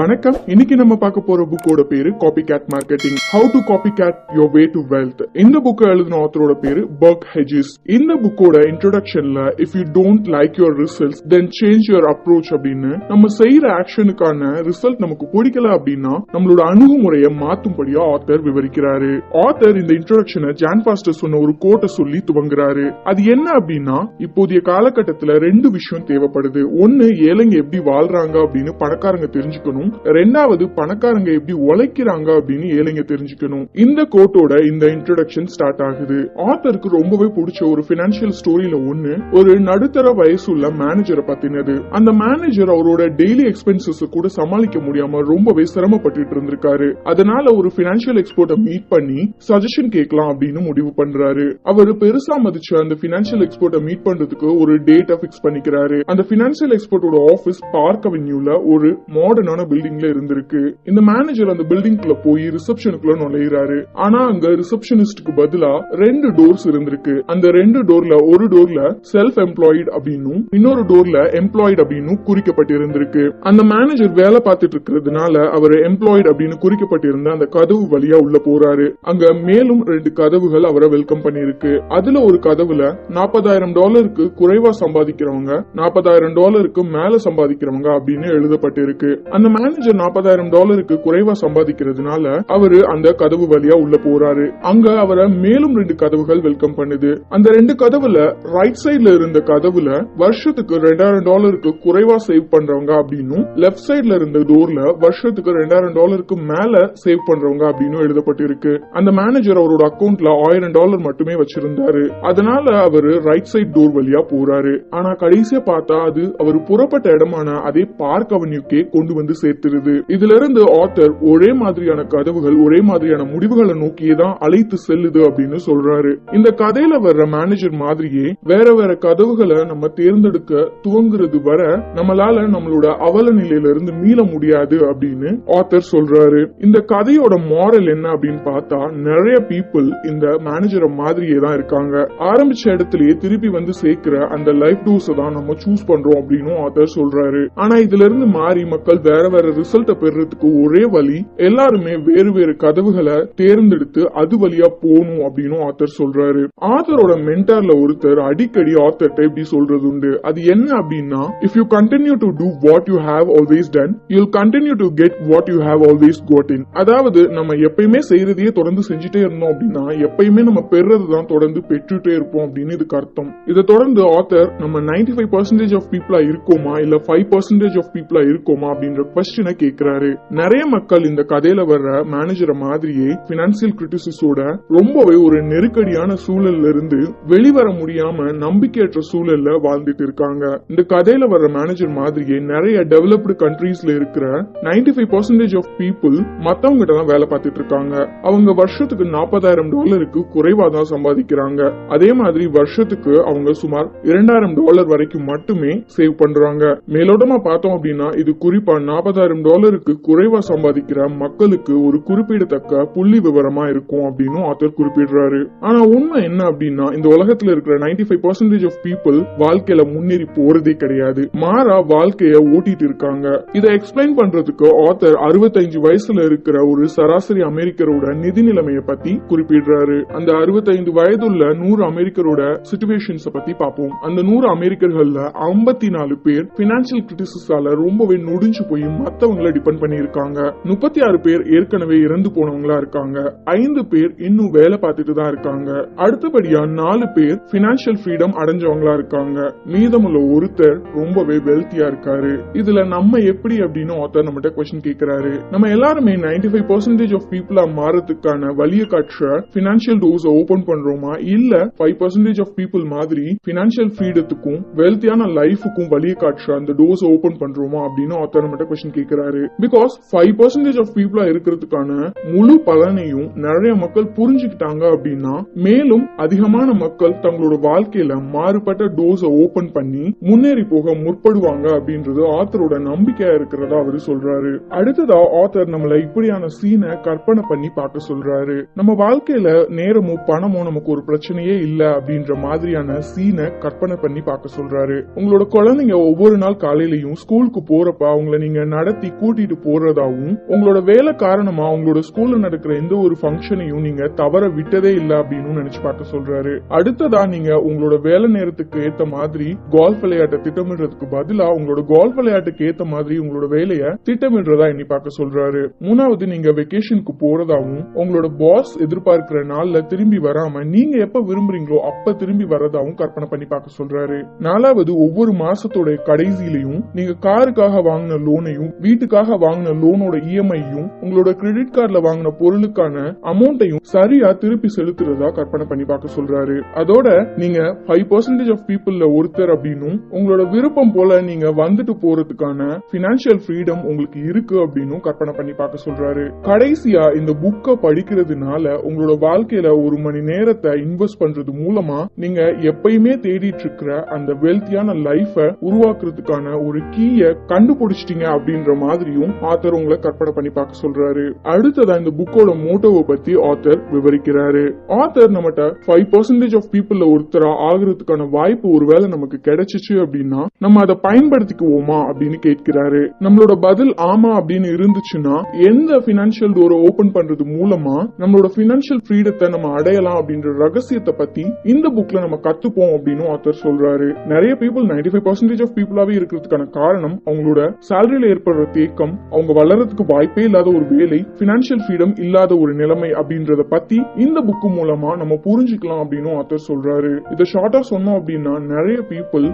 வணக்கம். இன்னைக்கு நம்ம பார்க்க போற புக்கோட பேரு copycat marketing how to copycat your way to wealth இந்த புக்கை எழுதின ஆத்தரோட பேரு பர்க் ஹெஜிஸ் இந்த புக்கோட இன்ட்ரோடக்ஷன்ல if you don't like your results then change your approach அப்படின்னு நம்ம செய்யற ஆக்ஷனுக்கான ரிசல்ட் நமக்கு பிடிக்கல அப்படின்னா நம்மளோட அணுகுமுறையை மாத்தும்படியா ஆத்தர் விவரிக்கிறாரு. ஆத்தர் இந்த இன்ட்ரோடக்ஷனை ஜான் பாஸ்டர் சொன்ன ஒரு கோட்டை சொல்லி துவங்குறாரு. அது என்ன அப்படின்னா இப்போதைய காலகட்டத்துல ரெண்டு விஷயம் தேவைப்படுது. ஒன்னு ஏழைங்க எப்படி வாழ்றாங்க அப்படின்னு பணக்காரங்க தெரிஞ்சுக்கணும். ரெண்டாவது பணக்காரங்க எப்படி உழைக்கிறாங்க அப்படின்னு ஏழைங்க தெரிஞ்சுக்கணும். இந்த கோட்டோட இந்த இன்ட்ரடக்ஷன் ஸ்டார்ட் ஆகுது. ஆத்தருக்கு ரொம்பவே பிடிச்ச ஒரு பினான்சியல் ஸ்டோரியில ஒண்ணு ஒரு நடுத்தர வயசுள்ள மேனேஜரை பத்தினது. அந்த மேனேஜர் அவரோட டெய்லி எக்ஸ்பென்சஸ் கூட சமாளிக்க முடியாம ரொம்பவே சிரமப்பட்டுட்டு இருந்திருக்காரு. அதனால ஒரு பினான்சியல் எக்ஸ்போர்ட்டை மீட் பண்ணி சஜஷன் கேட்கலாம் அப்படின்னு முடிவு பண்றாரு. அவர் பெருசா மதிச்ச அந்த பினான்சியல் எக்ஸ்போர்ட்டை மீட் பண்றதுக்கு ஒரு டேட்டா பிக்ஸ் பண்ணிக்கிறாரு. அந்த பினான்சியல் எக்ஸ்போர்ட்டோட ஆபீஸ் பார்க் அவென்யூல ஒரு மாடர்னான பில்டிங்ல இருந்திருக்கு. இந்த மேனேஜர் அந்த பில்டிங்க்குள்ள போய் ரிசப்ஷனுக்குள்ள நுழையிறாரு. ஆனா அங்க ரிசப்ஷனிஸ்டுக்கு பதிலா ரெண்டு டோர்ஸ் இருந்திருக்கு. அந்த ரெண்டு டோர்ல ஒரு டோர்ல செல்ஃப் எம்ப்ளாய்டு அப்படின்னும் இன்னொரு டோர்ல எம்ப்ளாய்டு அப்படின்னு குறிக்கப்பட்டிருந்திருக்கு. அந்த மேனேஜர் வேலை பார்த்துட்டு இருக்கிறதுனால அவர் எம்ப்ளாய்டு அப்படின்னு குறிக்கப்பட்டிருந்த அந்த கதவு வழியா உள்ள போறாரு. அங்க மேலும் ரெண்டு கதவுகள் அவரை வெல்கம் பண்ணிருக்கு அதுல ஒரு கதவுல நாற்பதாயிரம் டாலருக்கு குறைவா சம்பாதிக்கிறவங்க நாற்பதாயிரம் டாலருக்கு மேல சம்பாதிக்கிறவங்க அப்படின்னு எழுதப்பட்டிருக்கு. அந்த மேனேஜர் நாற்பதாயிரம் டாலருக்கு குறைவா சம்பாதிக்கிறதுனால அவரு அந்த கதவு வழியா உள்ள போறாரு. அங்க அவரை மேலும் ரெண்டு கதவுகள் வெல்கம் பண்ணுது. அந்த ரெண்டு கதவுல ரைட் சைடுல இருந்த கதவுல வருஷத்துக்கு ரெண்டாயிரம் டாலருக்கு குறைவா சேவ் பண்றவங்க அப்படின்னும் லெஃப்ட் சைடுல இருந்த டோர்ல வருஷத்துக்கு ரெண்டாயிரம் டாலருக்கு மேல சேவ் பண்றவங்க அப்படின்னு எழுதப்பட்டிருக்கு. அந்த மேனேஜர் அவரோட அக்கவுண்ட்ல ஆயிரம் டாலர் மட்டுமே வச்சிருந்தாரு. அதனால அவரு ரைட் சைடு டோர் வழியா போறாரு. ஆனா கடைசியா பார்த்தா அது அவர் புறப்பட்ட இடமான அதே பார்க் அவென்யூக்கே கொண்டு வந்து சேர்த்துருது இதுல இருந்து ஆத்தர் ஒரே மாதிரியான கதவுகள் ஒரே மாதிரியான முடிவுகளை நோக்கியே தான் அழைத்து செல்லுது அப்படின்னு சொல்றாரு. இந்த கதையில வர்ற மேனேஜர் மாதிரியே வேற வேற கதவுகளை நம்ம தேர்ந்தெடுக்க துவங்குறது வர நம்மளால நம்மளோட அவல நிலையில இருந்து மீள முடியாது அப்படின்னு ஆத்தர் சொல்றாரு. இந்த கதையோட மாரல் என்ன அப்படின்னு பார்த்தா நிறைய பீப்புள் இந்த மேனேஜரை மாதிரியே தான் இருக்காங்க. ஆரம்பிச்ச இடத்துலயே திருப்பி வந்து சேர்க்கிற அந்த லைஃப் டூஸ் தான் நம்ம சூஸ் பண்றோம் அப்படின்னு ஆத்தர் சொல்றாரு. ஆனா இதுல இருந்து மாறி மக்கள் வேற வேற ரிசல்ட்ட பெறுறதுக்கு ஒரே வழி எல்லாருமே வேறு வேறு கதவுகளை தேர்ந்தெடுத்து அது வழியா போகணும் அப்படின்னு ஆத்தர் சொல்றாரு. ஆத்தரோட மென்டார்ல ஒருத்தர் அடிக்கடி ஆத்தர்ட்ட இப்படி சொல்றது உண்டு. அது என்ன அப்படின்னா if you continue to do what you have always done you continue to get what you have always got in அதாவது நம்ம எப்பயுமே செய்யறதையே தொடர்ந்து செஞ்சுட்டே இருந்தோம் அப்படின்னா எப்பயுமே நம்ம பெறது தான் தொடர்ந்து பெற்றுட்டே இருப்போம் அப்படின்னு இதுக்கு அர்த்தம். இதை தொடர்ந்து ஆத்தர் நம்ம 95% ஃபைவ் பர்சன்டேஜ் ஆஃப் பீப்புளா இருக்கோமா? இல்ல ஃபைவ் பர்சன்டேஜ் ஆஃப் பீப்புளா இருக்கோமா? அப்படின்ற கொஸ்டினை கேக்குறாரு. நிறைய மக்கள் இந்த கதையில வர்ற மேனேஜரை மாதிரியே பினான்சியல் கிரிட்டிசிஸோட ரொம்பவே ஒரு நெருக்கடியான சூழல்ல இருந்து வெளிவர முடியாம நம்பிக்கையற்ற சூழல்ல வாழ்ந்துட்டு இருக்காங்க. இந்த கதையில வர்ற மேனேஜர் மாதிரியே நிறைய டெவலப்டு கண்ட்ரீஸ்ல இருக்கிற 95% ஃபைவ் பர்சன்டேஜ் ஆஃப் பீப்புள் மத்தவங்க கிட்ட தான் வேலை பார்த்துட்டு இருக்காங்க. அவங்க வருஷத்துக்கு நாற்பதாயிரம் டாலருக்கு குறைவா தான் சம்பாதிக்கிறாங்க. அதே மாதிரி வருஷத்துக்கு அவங்க சுமார் இரண்டாயிரம் டாலர் வரைக்கும் மட்டுமே சேவ் பண்றாங்க. மேலோட்டமா பார்த்தோம் அப்படின்னா இது குறிப்பா நாற்பதாயிரம் டாலருக்கு குறைவா சம்பாதிக்கிற மக்களுக்கு ஒரு குறிப்பிடத்தக்க புள்ளி விவரமா இருக்கும் அப்படின்னு ஆத்தர் குறிப்பிடுறாரு. ஆனா உண்மை என்ன அப்படின்னா இந்த உலகத்துல இருக்கிற 95% ஃபைவ் பர்சன்டேஜ் ஆஃப் பீப்புள் வாழ்க்கையில முன்னேறி போறதே கிடையாது. மாறா வாழ்க்கைய ஓட்டிட்டு இருக்காங்க. இதை எக்ஸ்பிளைன் பண்றதுக்கு ஆத்தர் 65 வயசுல இருக்கிற ஒரு சராசரி அமெரிக்கரோட நிதி நிலைமையை பத்தி குறிப்பிடுறாரு. அந்த 65 வயதுள்ள நூறு அமெரிக்கரோட சுச்சுவேஷன்ஸ் பத்தி பார்ப்போம். அந்த நூறு அமெரிக்கர்கள்ல 54 நாலு பேர் பினான்சியல் கிரிட்டிசிஸால ரொம்பவே நொடிஞ்சு போய் மத்தவங்கள டிபெண்ட் பண்ணி இருக்காங்க முப்பத்தி ஆறு பேர் ஏற்கனவே இறந்து போனவங்களா இருக்காங்க. ஐந்து பேர் இன்னும் வேலை பார்த்துட்டு தான் இருக்காங்க. அடுத்தபடியா நாலு பேர் பினான்சியல் ஃப்ரீடம் அடைஞ்சவங்களா இருக்காங்க. மீதமுள்ள ஒருத்தர் ரொம்பவே வெல்த்தியா இருக்காரு. இதுல நம்ம எப்படி அப்படின்னு ஆத்தர் நம்மகிட்ட கொஸ்டின் கேக்குறாரு. நம்ம எல்லாருமே 95% ஃபைவ் பர்சன்டேஜ் ஆஃப் பீப்புளா மாறதுக்கான வழியை காட்டுற பினான்சியல் டோர்ஸ் ஓபன் பண்றோமா? இல்ல ஃபைவ் பர்சன்டேஜ் ஆஃப் பீப்புள் மாதிரி பினான்சியல் ஃப்ரீடத்துக்கும் வெல்த்தியான லைஃபுக்கும் வழியை காட்டுற அந்த டோர்ஸ் ஓபன் பண்றோமா அப்படின்னு ஆத்தர் நம்மகிட்ட கொஸ்டின் கேக்குறாரு. பிகாஸ் ஃபைவ் பர்சன்டேஜ் ஆஃப் பீப்புளா இருக்கிறதுக்கான முழு பலனையும் நிறைய மக்கள் புரிஞ்சுக்கிட்டாங்க அப்படின்னா மேலும் அதிகமான மக்கள் தங்களோட வாழ்க்கையில மாறுபட்ட டோஸ ஓபன் பண்ணி முன்னேறி போக முற்படுவாங்க அப்படின்றது ஆத்தரோட நம்பிக்கையா இருக்கிறதா அவரு சொல்றாரு. அடுத்ததா ஆத்தர் நம்மள இப்படியான சீனை கற்பனை பண்ணி பார்க்க சொல்றாரு. நம்ம வாழ்க்கையில நேரமும் பணமும் நமக்கு ஒரு பிரச்சனையே இல்ல அப்படின்ற மாதிரியான சீனை கற்பனை பண்ணி பார்க்க சொல்றாரு. உங்களோட குழந்தைங்க ஒவ்வொரு நாள் காலையிலயும் ஸ்கூலுக்கு போறப்ப அவங்கள நீங்க நடத்தி கூட்டிட்டு போறதாவும் உங்களோட வேலை காரணமா உங்களோட ஸ்கூல்ல நடக்கிற எந்த ஒரு ஃபங்க்ஷனையும் நீங்க தவற விட்டதே இல்ல அப்படின்னு நினைச்சு பார்க்க சொல்றாரு. அடுத்ததா நீங்க உங்களோட வேலை நேரத்துக்கு ஏத்த மாதிரி கோல்ஃப் விளையாட்டை திட்டமிடுறதுக்கு பதிலா உங்களோட கோல்ஃப் விளையாட்டுக்கு ஏத்த மாதிரி உங்களோட வேலையை திட்டமிடுறதா எண்ணி பார்க்க சொல்றாரு. மூணாவது நீங்க வெக்கேஷனுக்கு போறதாவும் உங்களோட பாஸ் எதிர்பார்க்கிற நாள்ல திரும்பி வராம நீங்க எப்ப விரும்புறீங்களோ அப்ப திரும்பி வரதாவும் கற்பனை பண்ணி பார்க்க சொல்றாரு. நாலாவது ஒவ்வொரு மாசத்தோட கடைசியிலையும் நீங்க காருக்காக வாங்கின லோனையும் வீட்டுக்காக வாங்கின லோனோட இஎம்ஐயும் உங்களோட கிரெடிட் கார்டுல வாங்கின பொருளுக்கான அமௌண்ட்டையும் சரியா திருப்பி செலுத்துறதா கற்பனை பண்ணி பார்க்க சொல்றாரு. அதோட நீங்க ஃபைவ் பர்சன்டேஜ் ஆஃப் பீப்புள்ல ஒருத்தர் அப்படின்னும் உங்களோட விருப்பம் போல நீங்க வந்துட்டு போறதுக்கான பினான்சியல் ஃப்ரீடம் உங்களுக்கு இருக்கு அப்படின்னும் கற்பனை பண்ணி பார்க்க சொல்றாரு. கடைசியா இந்த புக்கை படிக்கிறதுனால உங்களோட வாழ்க்கையில ஒரு மணி நேரத்தை இன்வெஸ்ட் பண்றது மூலமா நீங்க எப்பயுமே தேடிட்டு இருக்கிற அந்த வெல்த்தியான லைஃப உருவாக்குறதுக்கான ஒரு கீய கண்டுபிடிச்சிட்டீங்க அப்படின்னு அப்படின்ற மாதிரியும் ஆத்தர் உங்களை கற்பனை பண்ணி பார்க்க சொல்றாரு. அடுத்ததா இந்த புக்கோட மோட்டோவை பத்தி ஆத்தர் விவரிக்கிறாரு. ஆத்தர் நம்மகிட்ட ஃபைவ் பர்சன்டேஜ் ஆஃப் பீப்புள்ல ஒருத்தரா ஆகுறதுக்கான வாய்ப்பு ஒருவேளை நமக்கு கிடைச்சிச்சு அப்படின்னா நம்ம அதை பயன்படுத்திக்குவோமா அப்படின்னு கேட்கிறாரு. நம்மளோட பதில் ஆமா அப்படின்னு இருந்துச்சுன்னா எந்த பினான்சியல் டோரை ஓபன் பண்றது மூலமா நம்மளோட பினான்சியல் ஃப்ரீடத்தை நம்ம அடையலாம் அப்படின்ற ரகசியத்தை பத்தி இந்த புக்ல நம்ம கத்துப்போம் அப்படின்னு ஆத்தர் சொல்றாரு. நிறைய people ninety five percentage of பீப்புளாவே இருக்கிறதுக்கான காரணம் அவங்களோட சேலரியில ஏற்படுற தேக்கம் அவங்க வளர்றதுக்கு வாய்ப்பே இல்லாத ஒரு வேலை பினான்சியல் ஃப்ரீடம் இல்லாத ஒரு நிலைமை அப்படின்றத பத்தி இந்த புக்கு மூலமா நம்ம புரிஞ்சுக்கலாம் அப்படின்னு ஆத்தர் சொல்றாரு. இதை ஷார்ட்டா சொன்னோம் அப்படின்னா நிறைய பீப்புள்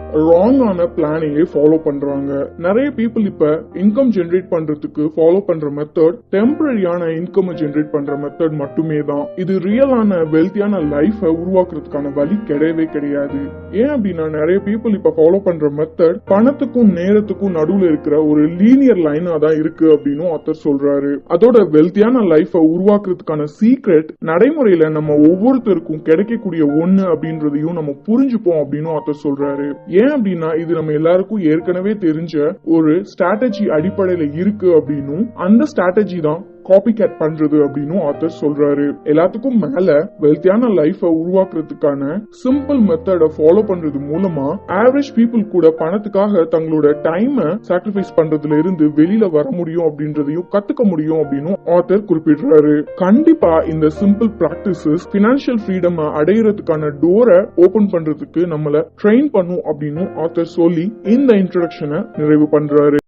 ஆன பிளானையே ஃபாலோ பண்றாங்க. நிறைய பீப்புள் இப்ப இன்கம் ஜெனரேட் பண்றதுக்கு ஃபாலோ பண்ற மெத்தட் டெம்பரரியான இன்கம் ஜென்ரேட் பண்ற மெத்தட் மட்டுமே தான். இது ரியலான வெல்த்தியான லைஃப உருவாக்குறதுக்கான வழி கிடையவே கிடையாது. ஏன் அப்படின்னா நிறைய பீப்புள் இப்ப ஃபாலோ பண்ற மெத்தட் பணத்துக்கும் நேரத்துக்கும் நடுவுல இருக்கிற ஒரு லீனியர் லைனா தான் இருக்கு அப்படின்னு ஆத்தர் சொல்றாரு. அதோட வெல்த்தியான லைஃப உருவாக்குறதுக்கான சீக்ரெட் நடைமுறையில நம்ம ஒவ்வொருத்தருக்கும் கிடைக்கக்கூடிய ஒண்ணு அப்படின்றதையும் நம்ம புரிஞ்சுப்போம் அப்படின்னு ஆத்தர் சொல்றாரு. ஏன் அப்படின்னா இது நம்ம எல்லாருக்கும் ஏற்கனவே தெரிஞ்ச ஒரு ஸ்ட்ராட்டஜி அடிப்படையில இருக்கு அப்படின்னும் அந்த ஸ்ட்ராட்டஜி தான் காப்பி கேட் பண்றது அப்படின்னு ஆத்தர் சொல்றாரு. எல்லாத்துக்கும் மேல வெல்த்தியான லைஃப உருவாக்குறதுக்கான சிம்பிள் மெத்தட ஃபாலோ பண்றது மூலமா ஆவரேஜ் பீப்புள் கூட பணத்துக்காக தங்களோட டைம் சாக்ரிஃபைஸ் பண்றதுல இருந்து வெளியில வர முடியும் அப்படின்றதையும் கத்துக்க முடியும் அப்படின்னு ஆத்தர் குறிப்பிடுறாரு. கண்டிப்பா இந்த சிம்பிள் பிராக்டிசஸ் பினான்சியல் ஃப்ரீடம் அடையிறதுக்கான டோரை ஓபன் பண்றதுக்கு நம்மள ட்ரெயின் பண்ணும் அப்படின்னு ஆத்தர் சொல்லி இந்த இன்ட்ரடக்ஷனை நிறைவு பண்றாரு.